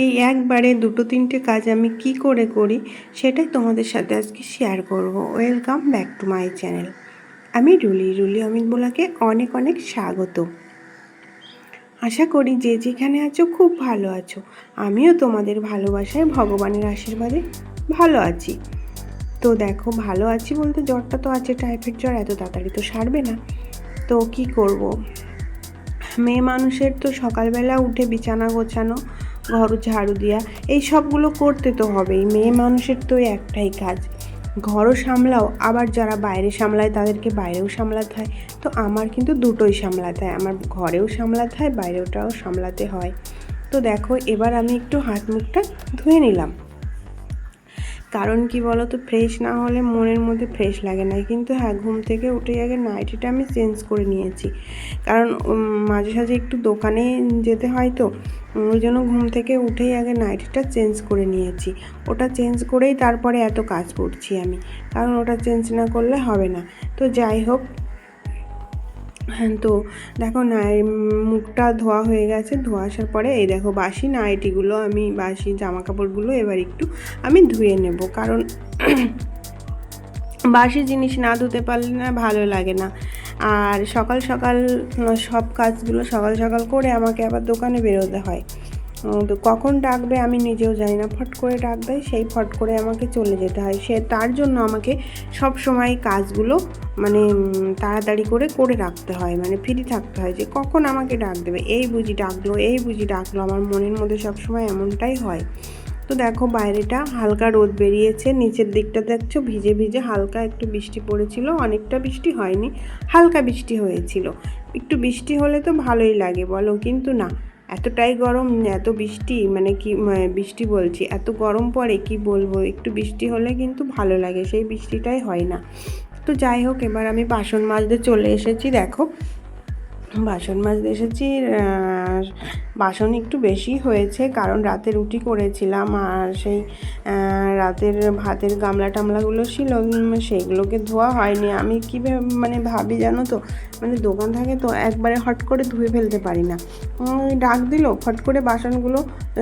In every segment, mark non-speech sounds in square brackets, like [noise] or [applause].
এই একবারে দুটো তিনটে কাজ আমি কি করে করি সেটাই তোমাদের সাথে আজকে শেয়ার করব। Welcome back to my channel আমি রুলি রুলি অমিত বোলাকে অনেক অনেক স্বাগত। আশা করি যে যেখানে আছো খুব ভালো আছো। আমিও তোমাদের ভালোবাসায়, ভগবানের আশীর্বাদে ভালো আছি। তো দেখো, ভালো আছি বলতে জ্বরটা তো আছে, টাইফয়েড জ্বর এত তাড়াতাড়ি তো সারবে না। তো কি করব? মেয়ে মানুষের তো সকালবেলা উঠে বিছানা গোছানো ঘর ঝাড়ু দেওয়া এই সবগুলো করতে তো হবেই, মেয়ে মানুষের তো একটাই কাজ। ঘরও সামলাও, আবার যারা বাইরে সামলায় তাদেরকে বাইরেও সামলাতে হয়। তো আমার কিন্তু দুটোই সামলাতে হয়, আমার ঘরেও সামলাতে হয় বাইরেওটাও সামলাতে হয়। তো দেখো, এবার আমি একটু হাত মুখটা ধুয়ে নিলাম। কারণ কি বলো তো ফ্রেশ না হলে মনের মধ্যে ফ্রেশ লাগে না। কিন্তু হ্যাঁ ঘুম থেকে উঠে আগে নাইটিটা আমি চেঞ্জ করে নিয়েছি। কারণ মাঝে সাঝে একটু দোকানে যেতে হয় তো ওই জন্য ঘুম থেকে উঠেই আগে নাইটিটা চেঞ্জ করে নিয়েছি। ওটা চেঞ্জ করেই তারপরে এত কাজ করছি আমি। কারণ ওটা চেঞ্জ না করলে হবে না। তো যাই হোক তো দেখো নাই মুখটা ধোয়া হয়ে গেছে। ধোয়া আসার পরে এই দেখো বাসি নাইটিগুলো আমি বাসি জামা কাপড়গুলো এবার একটু আমি ধুয়ে নেব। কারণ [clears throat] বাসি জিনিস না ধুতে পারলে না ভালো লাগে না। আর সকাল সকাল, সব কাজগুলো সকাল সকাল করে আমাকে আবার দোকানে বেরোতে হয়। কখন ডাকবে আমি নিজেও জানি না। ফট করে ডাক দেয় সেই ফট করে আমাকে চলে যেতে হয়। সে তার জন্য আমাকে সব সময় কাজগুলো মানে তাড়াতাড়ি করে করে রাখতে হয়। মানে ফ্রি থাকতে হয় যে কখন আমাকে ডাক দেবে। এই বুঝি ডাকলো, এই বুঝি ডাকলো। আমার মনের মধ্যে সব সময় এমনটাই হয়। তো দেখো বাইরেটা হালকা রোদ বেরিয়েছে, নিচের দিকটা দেখছ, ভিজে ভিজে হালকা একটু বৃষ্টি পড়েছিল। অনেকটা বৃষ্টি হয়নি, হালকা বৃষ্টি হয়েছিল। একটু বৃষ্টি হলে তো ভালোই লাগে বলো, কিন্তু না। এতটাই গরম, এত বৃষ্টি মানে কি বৃষ্টি বলছি, এত গরম পড়ে কি বলব? একটু বৃষ্টি হলে কিন্তু ভালো লাগে, সেই বৃষ্টিটাই হয় না। তো যাই হোক, এবার আমি বাসন মাজতে চলে এসেছি, দেখো। বাসন মাজতে এসেছি বাসন একটু বেশি হয়েছে কারণ রাতে রুটি করেছিলাম আর সেই রাতের ভাতের গামলা টামলাগুলো ছিল সেইগুলোকে ধোয়া হয়নি। আমি কী মানে ভাবি জানো তো মানে দোকান থাকে তো একবারে হট করে ধুয়ে ফেলতে পারি না। ডাক দিল হট করে বাসনগুলো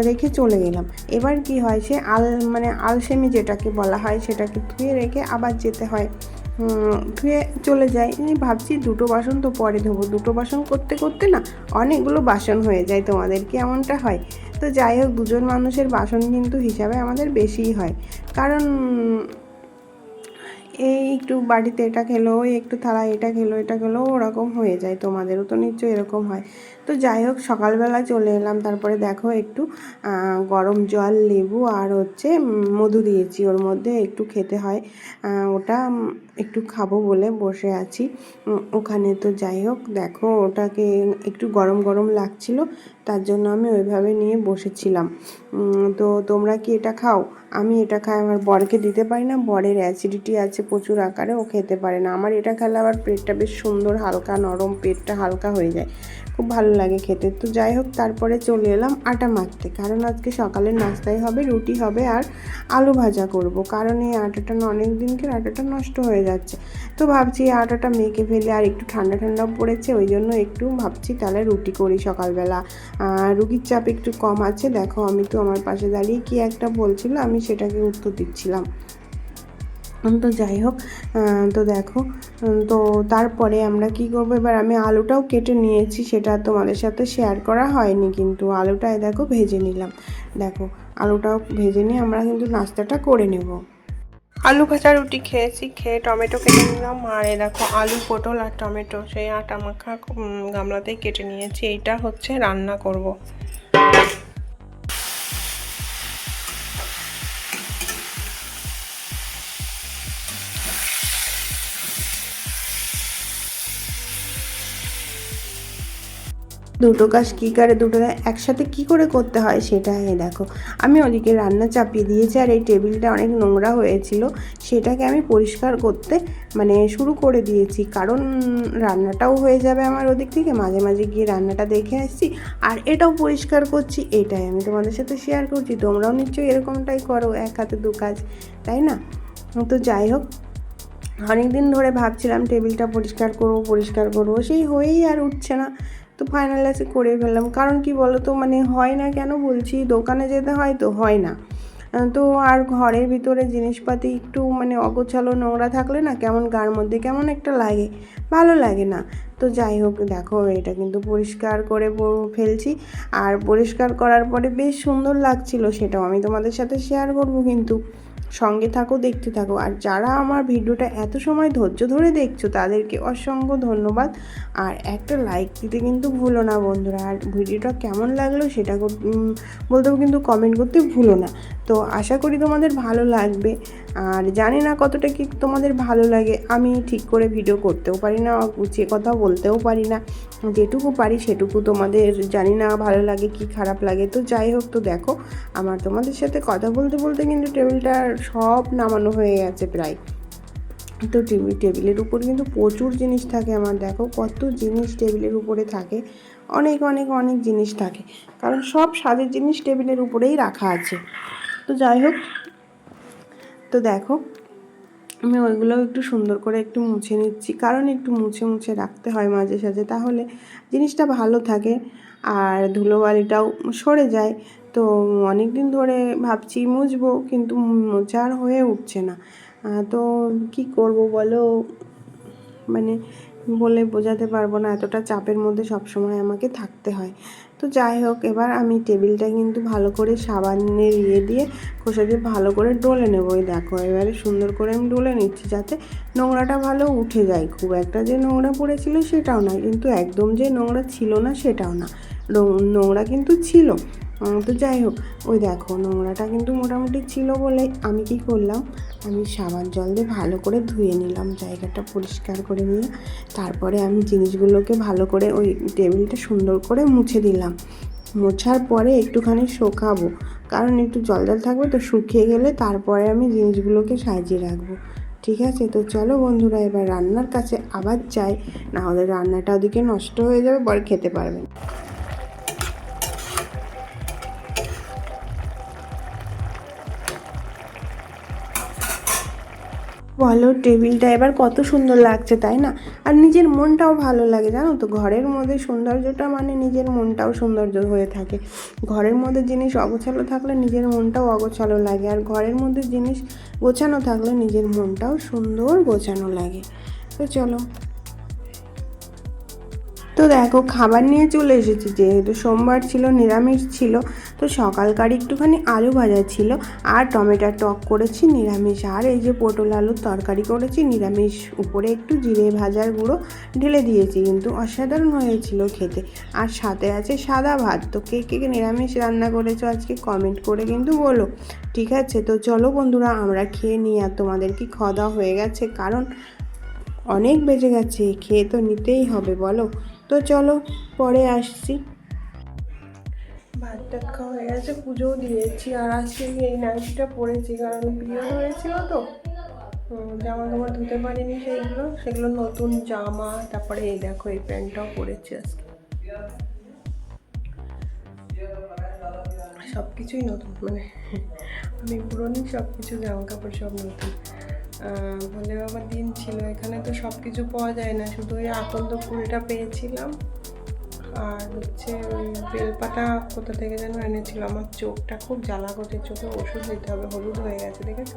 রেখে চলে গেলাম। এবার কি হয়, সে আল মানে আলসেমি যেটাকে বলা হয়, সেটাকে ধুয়ে রেখে আবার যেতে হয়। ধুয়ে চলে যাই। ভাবছি দুটো বাসন তো পরে ধোবো। দুটো বাসন করতে করতে না অনেকগুলো বাসন হয়ে যায় তোমাদের। কি এমনটা হয়? তো যাই হোক, দুজন মানুষের বাসন কিন্তু হিসাবে আমাদের বেশিই হয়। কারণ এই একটু বাড়িতে এটা খেলো একটু থালা এটা খেলো এটা খেলো, ওরকম হয়ে যায়। তোমাদেরও তো নিশ্চয়ই এরকম হয়। তো যাই হোক, সকালবেলা চলে এলাম। তারপরে দেখো একটু গরম জল, লেবু আর হচ্ছে মধু দিয়েছি। ওর মধ্যে একটু খেতে হয়। ওটা একটু খাব বলে বসে আছি। ওখানে তো যাই হোক, দেখো ওটাকে একটু গরম গরম লাগছিল, তার জন্য আমি ওইভাবে নিয়ে বসেছিলাম। তো তোমরা কি এটা খাও? আমি এটা খাই, আমার বরকে দিতে পারি না। বরের অ্যাসিডিটি আছে প্রচুর আকারে, ও খেতে পারে না। আমার এটা খেলে আবার পেটটা বেশ সুন্দর, হালকা নরম, পেটটা হালকা হয়ে যায়। খুব ভালো লাগে খেতে। তো যাই হোক, তারপরে চলে এলাম আটা মাখতে। কারণ আজকে সকালের নাস্তায় হবে, রুটি হবে আর আলু ভাজা করব। কারণ এই আটাটা অনেক দিনকে আটাটা নষ্ট হয়ে যাচ্ছে। তো ভাবছি এই আটাটা মেখে ফেলে আর একটু ঠান্ডা ঠান্ডা পড়েছে, ওই জন্য একটু ভাবছি তাহলে রুটি করি সকালবেলা। রুগীর চাপ একটু কম আছে, দেখো আমি তো আমার পাশে দাঁড়িয়ে কি একটা বলছিল, আমি সেটাকে উত্তর দিচ্ছিলাম। তো যাই হোক তো দেখো তো তারপরে আমরা কি করব? এবার আমি আলুটাও কেটে নিয়েছি, সেটা তোমাদের সাথে শেয়ার করা হয়নি কিন্তু আলুটাই দেখো ভেজে নিলাম। দেখো, আলুটাও ভেজে নিয়ে আমরা কিন্তু নাস্তাটা করে নেব। আলু ভাজা রুটি খেয়েছি, খেয়ে টমেটো কেটে নিলাম, আর এ দেখো আলু, পটল আর টমেটো, সেই আটা মাখা গামলাতেই কেটে নিয়েছি, এইটা হচ্ছে রান্না করব। দুটো কাজ কী করে, দুটো একসাথে কি করে করতে হয় সেটা দেখো। আমি ওদিকে রান্না চাপিয়ে দিয়েছি আর এই টেবিলটা অনেক নোংরা হয়েছিল, সেটাকে আমি পরিষ্কার করতে মানে শুরু করে দিয়েছি। কারণ রান্নাটাও হয়ে যাবে আমার ওদিক থেকে, মাঝে মাঝে গিয়ে রান্নাটা দেখে আসছি আর এটাও পরিষ্কার করছি, এটাই আমি তোমাদের সাথে শেয়ার করছি। তোমরাও নিশ্চয়ই এরকমটাই করো, এক হাতে দু কাজ, তাই না? তো যাই হোক অনেক দিন ধরে ভাবছিলাম টেবিলটা পরিষ্কার করব পরিষ্কার করব, সেই হয়েই আর উঠছে না। তো ফাইনাল এসে করে ফেললাম। কারণ কি বলো তো মানে হয় না কেন বলছি, দোকানে যেতে হয় তো হয় না। তো আর ঘরের ভিতরে জিনিসপাতি একটু মানে অগোছালো নোংরা থাকলে না কেমন গার মধ্যে কেমন একটা লাগে, ভালো লাগে না। তো যাই হোক, দেখো এটা কিন্তু পরিষ্কার করে ফেলছি। আর পরিষ্কার করার পরে বেশ সুন্দর লাগছিল সেটাও আমি তোমাদের সাথে শেয়ার করব কিন্তু। সঙ্গে থাকো, দেখতে থাকো। আর যারা আমার ভিডিওটা এত সময় ধৈর্য ধরে দেখছ, তাদেরকে অসংখ্য ধন্যবাদ। আর একটা লাইক দিতে কিন্তু ভুলো না বন্ধুরা। আর ভিডিওটা কেমন লাগল সেটা বলতেও কিন্তু কমেন্ট করতে ভুলো না। তো আশা করি তোমাদের ভালো লাগবে। আর জানি না কতটা কি তোমাদের ভালো লাগে, আমি ঠিক করে ভিডিও করতেও পারি না গুছিয়ে কথা বলতেও পারি না। যেটুকু পারি সেটুকু তোমাদের জানি না ভালো লাগে কি খারাপ লাগে, তো যাই হোক, তো দেখো, আমার তোমাদের সাথে কথা বলতে বলতে কিন্তু টেবিলটা সব নামানো হয়ে গেছে প্রায়। তো টেবিল টেবিলের উপর কিন্তু প্রচুর জিনিস থাকে আমার, দেখো কত জিনিস টেবিলের উপরে থাকে। অনেক অনেক অনেক জিনিস থাকে, কারণ সব স্বাদের জিনিস টেবিলের উপরেই রাখা আছে। তো যাই হোক, তো দেখো, আমি ওইগুলো একটু সুন্দর করে একটু মুছে নিচ্ছি। কারণ একটু মুছে মুছে রাখতে হয় মাঝে সাঝে, তাহলে জিনিসটা ভালো থাকে আর ধুলোবালিটাও সরে যায়। তো অনেক দিন ধরে ভাবছি মুছবো, কিন্তু মোছা আর হয়ে উঠছে না। তো কি করব বলো? মানে বলে বোঝাতে পারব না, এতটা চাপের মধ্যে সবসময় আমাকে থাকতে হয়। তো যাই হোক, এবার আমি টেবিলটা কিন্তু ভালো করে সাবানের ইয়ে দিয়ে খোসা দিয়ে ভালো করে ডলে নেব ওই দেখো, এবারে সুন্দর করে আমি ডলে নিচ্ছি যাতে নোংরাটা ভালো উঠে যায়। খুব একটা যে নোংরা পড়েছিল সেটাও না, কিন্তু একদম যে নোংরা ছিল না সেটাও না, নোংরা কিন্তু ছিল। তো যাই হোক, ওই দেখো নোংরাটা কিন্তু মোটামুটি ছিল বলে আমি কি করলাম? আমি সাবান জল দিয়ে ভালো করে ধুয়ে নিলাম, জায়গাটা পরিষ্কার করে নিয়ে। তারপরে আমি জিনিসগুলোকে ভালো করে ওই টেবিলটা সুন্দর করে মুছে দিলাম। মোছার পরে একটুখানি শোকাবো, কারণ একটু জল জল থাকবে তো শুকিয়ে গেলে তারপরে আমি জিনিসগুলোকে সাজিয়ে রাখব। ঠিক আছে? তো চলো বন্ধুরা, এবার রান্নার কাছে আবার যাই, না হলে রান্নাটা ওদিকে নষ্ট হয়ে যাবে, পরে খেতে পারবেন বলো টেবিলটা, এবার কত সুন্দর লাগছে, তাই না? আর নিজের মনটাও ভালো লাগে, জানো তো? ঘরের মধ্যে সৌন্দর্যটা মানে নিজের মনটাও সৌন্দর্য হয়ে থাকে। ঘরের মধ্যে জিনিস অগোছালো থাকলে নিজের মনটাও অগোছালো লাগে, আর ঘরের মধ্যে জিনিস গোছানো থাকলে নিজের মনটাও সুন্দর গোছানো লাগে। তো চলো। তো দেখো, খাবার নিয়ে চলে এসেছি, যেহেতু সোমবার ছিল, নিরামিষ ছিল তো সকালকার একটুখানি আলু ভাজা ছিল আর টমেটো টক করেছি, নিরামিষ। আর এই যে পটল আলুর তরকারি করেছি, নিরামিষ। উপরে একটু জিরে ভাজার গুঁড়ো ঢেলে দিয়েছি, কিন্তু অসাধারণ হয়েছিল খেতে। আর সাথে আছে সাদা ভাত। তো কে কে নিরামিষ রান্না করেছ আজকে কমেন্ট করে কিন্তু বলো। ঠিক আছে, তো চলো বন্ধুরা, আমরা খেয়ে নিই। আর তোমাদের কি খাওয়া হয়ে গেছে? কারণ অনেক বেজে গেছে, খেয়ে তো নিতেই হবে, বলো। তো চলো, পরে আসছি। ভাত টাত খাওয়া হয়ে গেছে, পুজোও দিয়েছি। আর আজকে আমি এই নাইটিটা পরেছি, কারণ বিয়ে হয়েছিল তো। জামা কাপড় ধুতে পারিনি সেইগুলো। সেগুলো নতুন জামা, তারপরে এই দেখো, এই প্যান্টটাও পরেছি আজকে। সব কিছুই নতুন মানে আমি পুরোনি সব কিছু জামা কাপড় সব নতুন। ভোলে বাবার দিন ছিল, এখানে তো সব কিছু পাওয়া যায় না। শুধু ওই আকন্দ ফুলটা পেয়েছিলাম। আর হচ্ছে ওই বেলপাতা কোথা থেকে যেন এনেছিল? আমার চোখটা খুব জ্বালা করছে, চোখে ওষুধ দিতে হবে, হলুদ হয়ে গেছে, দেখেছ?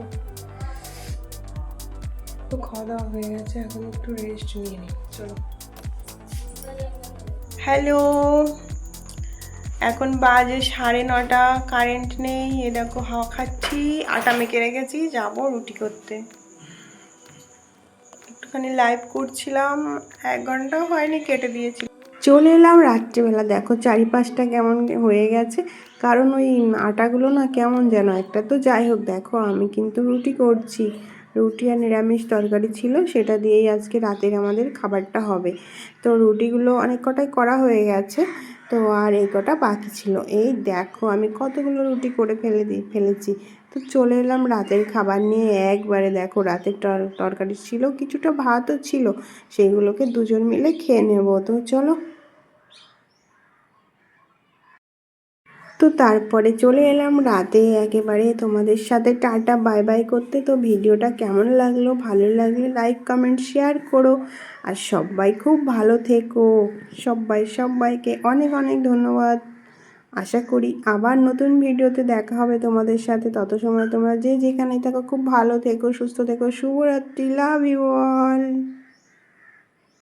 তো খাওয়া দাওয়া হয়ে গেছে, এখন একটু রেস্ট নিয়ে নিই, চলো। হ্যালো এখন বাজে সাড়ে নটা কারেন্ট নেই, এ দেখো হাওয়া খাচ্ছি, আটা মেখে রেখেছি, যাব রুটি করতে। একটুখানি লাইভ করছিলাম, এক ঘন্টাও হয়নি, কেটে দিয়েছি। চলে এলাম রাত্রিবেলা। দেখো চারিপাশটা কেমন হয়ে গেছে। কারণ ওই আটাগুলো না কেমন যেন একটা। তো যাই হোক, দেখো আমি কিন্তু রুটি করছি। রুটি আর নিরামিষ তরকারি ছিল, সেটা দিয়েই আজকে রাতের আমাদের খাবারটা হবে। তো রুটিগুলো অনেক কটাই করা হয়ে গেছে। তো আর এই কটা বাকি ছিল। এই দেখো আমি কতগুলো রুটি করে ফেলে দিই ফেলেছি। তো চলে এলাম রাতের খাবার নিয়ে। একবারে দেখো রাতের তরকারি ছিল, কিছুটা ভাতও ছিল। সেইগুলোকে দুজন মিলে খেয়ে নেব। তো চলো তো তারপরে চলে এলাম রাতে একেবারে তোমাদের সাথে টাটা বাই বাই করতে। তো ভিডিওটা কেমন লাগল? ভালো লাগলে লাইক কমেন্ট শেয়ার করো। আর সবাই খুব ভালো থেকো। সবাই, সবাইকে অনেক অনেক ধন্যবাদ। আশা করি আবার নতুন ভিডিওতে দেখা হবে তোমাদের সাথে। তত সময় তোমরা যে যেখানে থাকো, খুব ভালো থেকো, সুস্থ থেকো। শুভরাত্রি। Love you all